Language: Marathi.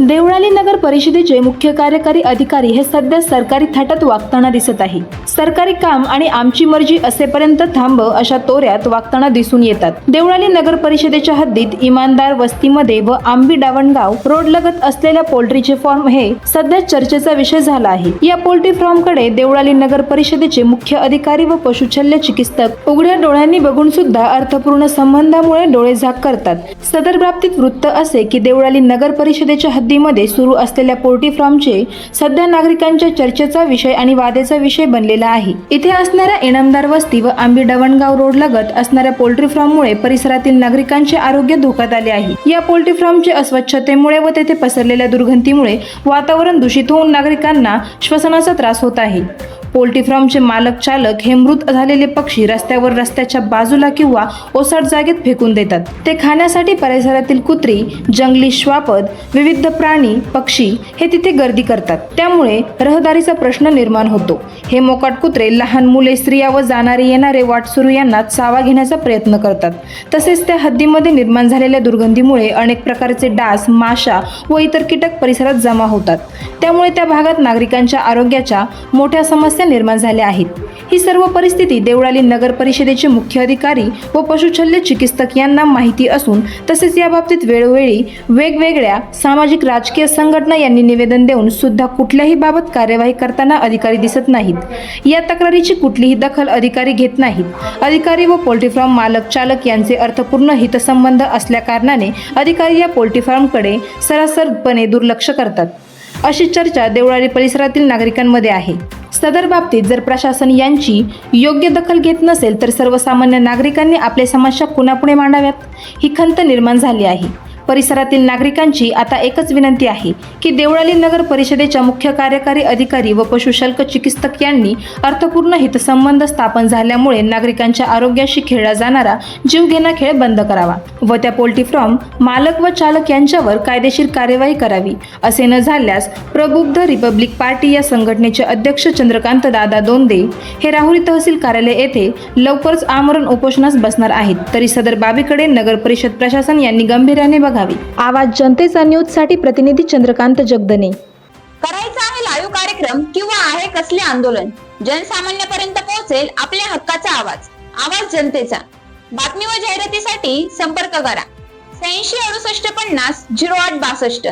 देवळाली नगर परिषदेचे मुख्य कार्यकारी अधिकारी हे सध्या सरकारी थाटात वागताना दिसत आहे. सरकारी काम आणि आमची मर्जी असेपर्यंत थांब अशा तोऱ्यात वागताना दिसून येतात. देवळाली नगर परिषदेच्या हद्दीत इमानदार वस्तीमध्ये व आंबी डावणगाव रोड लगत असलेल्या पोल्ट्रीचे फॉर्म हे सध्या चर्चेचा विषय झाला आहे. या पोल्ट्री फॉर्मकडे देवळाली नगर परिषदेचे मुख्य अधिकारी व पशुशल्य चिकित्सक उघड्या डोळ्यांनी बघून सुद्धा अर्थपूर्ण संबंधामुळे डोळे झाक करतात. सदर बाबतीत वृत्त असे की देवळाली नगर परिषदेच्या हद्दीमध्ये सुरू असलेल्या पोल्ट्री फार्मचे सध्या नागरिकांच्या चर्चेचा विषय आणि वादेचा विषय बनलेला आहे. इथे असणाऱ्या इनामदार वस्ती व आंबी डवणगाव रोड लगत असणाऱ्या पोल्ट्री फार्ममुळे परिसरातील नागरिकांचे आरोग्य धोक्यात आले आहे. या पोल्ट्री फार्मचे अस्वच्छतेमुळे व तेथे पसरलेल्या दुर्गंधीमुळे वातावरण दूषित होऊन नागरिकांना श्वसनाचा त्रास होत आहे. पोल्ट्री फार्मचे मालक चालक हे मृत झालेले पक्षी रस्त्यावर रस्त्याच्या बाजूला किंवा ओसाड जागेत फेकून देतात. ते खाण्यासाठी परिसरातील कुत्री जंगली श्वापद विविध प्राणी पक्षी हे तिथे गर्दी करतात. त्यामुळे रहदारीचा प्रश्न निर्माण होतो. हे मोकाट कुत्रे लहान मुले स्त्रिया व जाणारे येणारे वाटसुरू यांना चावा घेण्याचा प्रयत्न करतात. तसेच त्या हद्दीमध्ये निर्माण झालेल्या दुर्गंधीमुळे अनेक प्रकारचे डास माशा व इतर कीटक परिसरात जमा होतात. त्यामुळे त्या भागात नागरिकांच्या आरोग्याच्या मोठ्या समस्या निर्माण झाल्या आहेत. ही सर्व परिस्थिती देवळाली नगर परिषदेचे मुख्य अधिकारी व पशुशल्य चिकित्सक यांना माहिती असून तसेच या बाबतीत वेळोवेळी वेगवेगळ्या सामाजिक राजकीय संघटना यांनी निवेदन देऊन सुद्धा कुठल्याही बाबत कार्यवाही करताना अधिकारी दिसत नाहीत. या तक्रारीची कुठलीही दखल अधिकारी घेत नाहीत. अधिकारी व पोल्ट्री फार्म मालक चालक यांचे अर्थपूर्ण हितसंबंध असल्याकारणाने अधिकारी या पोल्ट्री फार्मकडे सरासरपणे दुर्लक्ष करतात. अशी चर्चा देवळाली परिसरातील नागरिकांमध्ये आहे. सदर बाबतीत जर प्रशासन यांची योग्य दखल घेत नसेल तर सर्वसामान्य नागरिकांनी आपल्या समस्या कुणापुढे मांडाव्यात. ही खंत निर्माण झाली आहे. परिसरातील नागरिकांची आता एकच विनंती आहे की देवळाली नगर परिषदेच्या मुख्य कार्यकारी अधिकारी व पशुशल्क चिकित्सक यांनी अर्थपूर्ण हितसंबंध स्थापन झाल्यामुळे नागरिकांच्या आरोग्याशी खेळला जाणारा जीवघेणा खेळ बंद करावा व त्या पोल्ट्री फार्म मालक व चालक यांच्यावर कायदेशीर कार्यवाही करावी असे न झाल्यास प्रबुद्ध रिपब्लिक पार्टी या संघटनेचे अध्यक्ष चंद्रकांत दादा दोंदे हे राहुरी तहसील कार्यालय येथे लवकरच आमरण उपोषणास बसणार आहेत. तरी सदर बाबीकडे नगर परिषद प्रशासन यांनी गांभीर्याने असावी आवाज जनतेचा न्यूजसाठी प्रतिनिधी चंद्रकांत जगदने. करायचा आहे लाईव्ह कार्यक्रम किंवा आहे कसले आंदोलन? जनसामान्यापर्यंत पोहोचेल आपल्या हक्काचा आवाज. आवाज जनतेचा. बातमी व जाहिरातीसाठी संपर्क करा. शहाऐंशी अडुसष्ट पन्नास झिरो आठ बासष्ट.